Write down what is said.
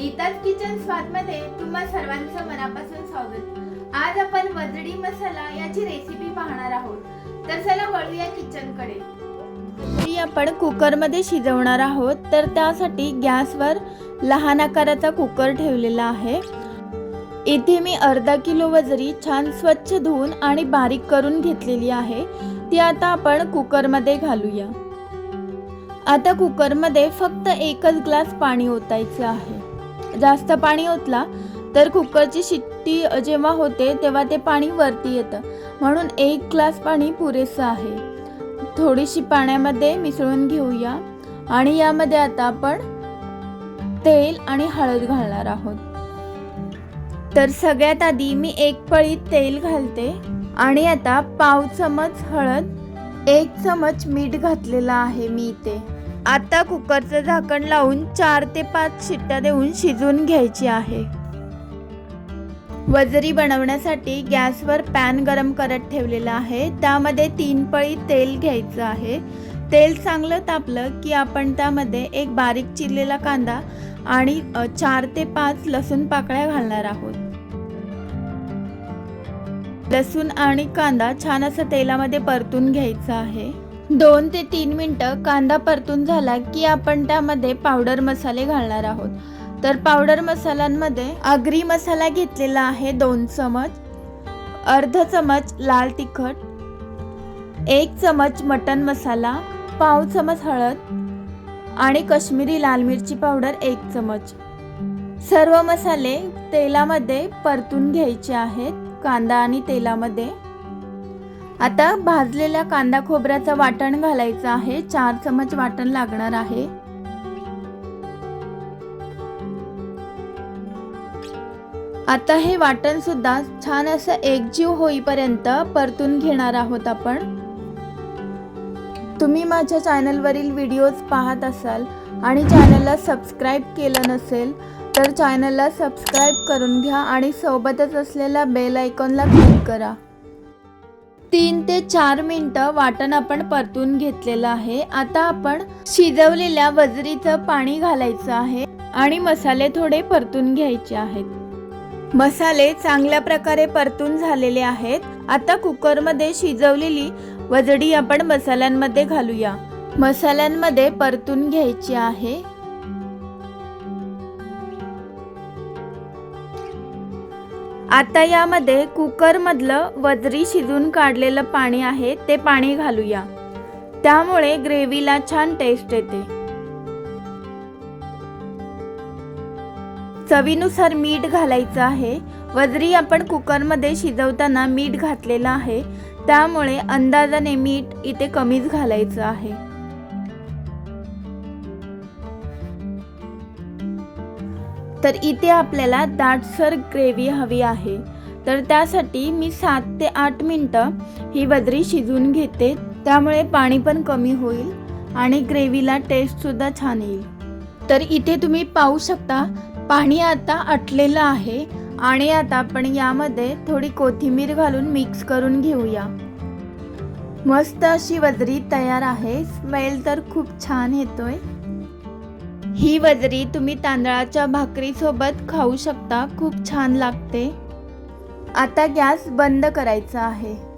Geeta's kitchen स्वादमध्ये तुम्हा सर्वांचं मनापासून स्वागत. आज आपण वजडी मसाला याची रेसिपी पाहणार आहोत. तर चला वळूया किचनकडे आपण कुकरमध्ये शिजवणार आहोत तर त्यासाठी गॅसवर लहान आकाराचा कुकर ठेवलेला आहे. इथे मी अर्धा किलो वजरी छान स्वच्छ धुवून आणि बारीक करून घेतलेली आहे. ती आता आपण कुकरमध्ये घालूया. आता कुकरमध्ये फक्त एकच ग्लास पाणी ओतायचं आहे. जास्त पाणी ओतला तर कुकरची शिट्टी जेव्हा होते तेव्हा ते पाणी वरती येतं. म्हणून एक ग्लास पाणी पुरेसं आहे. थोडीशी पाण्यामध्ये मिसळून घेऊया. आणि यामध्ये आता आपण तेल आणि हळद घालणार आहोत. तर सगळ्यात आधी मी एक पळी तेल घालते. आणि आता पाव चमच हळद एक चमच मीठ घातलेला आहे मी इथे. आता कुकरचं झाकण लावून चार ते पाच शिट्ट्या देऊन शिजवून घ्यायची आहे. वजरी बनवण्यासाठी गॅसवर पॅन गरम करत ठेवलेला आहे. त्यामध्ये तीन पळी तेल घ्यायचं आहे. तेल चांगलं तापलं की आपण त्यामध्ये एक बारीक चिरलेला कांदा आणि चार ते पाच लसूण पाकळ्या घालणार आहोत. लसूण आणि कांदा छान असं तेलामध्ये परतून घ्यायचा आहे. दोन ते तीन मिनटं कांदा परतून झाला की आपण त्यामध्ये पावडर मसाले घालणार आहोत. तर पावडर मसाल्यांमध्ये आगरी मसाला घेतलेला आहे दोन चमच अर्ध चमच लाल तिखट एक चमच मटन मसाला पाव चमच हळद आणि काश्मीरी लाल मिरची पावडर एक चमच. सर्व मसाले तेलामध्ये परतून घ्यायचे आहेत कांदा आणि तेलामध्ये. आता भाजलेल्या कांदा खोबऱ्याचं वाटण घालायचं आहे. चार चमच वाटण लागणार आहे. आता हे वाटण सुद्धा छान असं एकजीव होईपर्यंत परतून घेणार आहोत आपण. तुम्ही माझ्या चॅनलवरील व्हिडिओज पाहत असाल आणि चॅनलला सबस्क्राईब केलं नसेल तर चॅनलला सबस्क्राईब करून घ्या आणि सोबतच असलेल्या बेल आयकॉनला क्लिक करा. तीन ते चार मिनटं वाटण आपण परतून घेतलेलं आहे. आता आपण शिजवलेल्या वजरीचं पाणी घालायचं आहे आणि मसाले थोडे परतून घ्यायचे आहेत. मसाले चांगल्या प्रकारे परतून झालेले आहेत. आता कुकरमध्ये शिजवलेली वजडी आपण मसाल्यांमध्ये घालूया. मसाल्यांमध्ये परतून घ्यायची आहे. आता यामध्ये कुकरमधलं वजरी शिजून काढलेलं पाणी आहे ते पाणी घालूया. त्यामुळे ग्रेव्हीला छान टेस्ट येते. चवीनुसार मीठ घालायचं आहे. वजरी आपण कुकरमध्ये शिजवताना मीठ घातलेलं आहे. त्यामुळे अंदाजाने मीठ इथे कमीच घालायचं आहे. तर इथे आपल्याला दाटसर ग्रेव्ही हवी आहे. तर त्यासाठी मी सात ते आठ मिनटं ही वजरी शिजवून घेते. त्यामुळे पाणी पण कमी होईल आणि ग्रेव्हीला टेस्टसुद्धा छान येईल. तर इथे तुम्ही पाहू शकता पाणी आता आटलेलं आहे आणि आता आपण यामध्ये थोडी कोथिंबीर घालून मिक्स करून घेऊया. मस्त अशी वजरी तयार आहे. स्मेल तर खूप छान येतोय. ही वजरी तुम्ही तांदळाच्या भाकरीसोबत खाऊ शकता. खूप छान लागते. आता गॅस बंद करायचा आहे.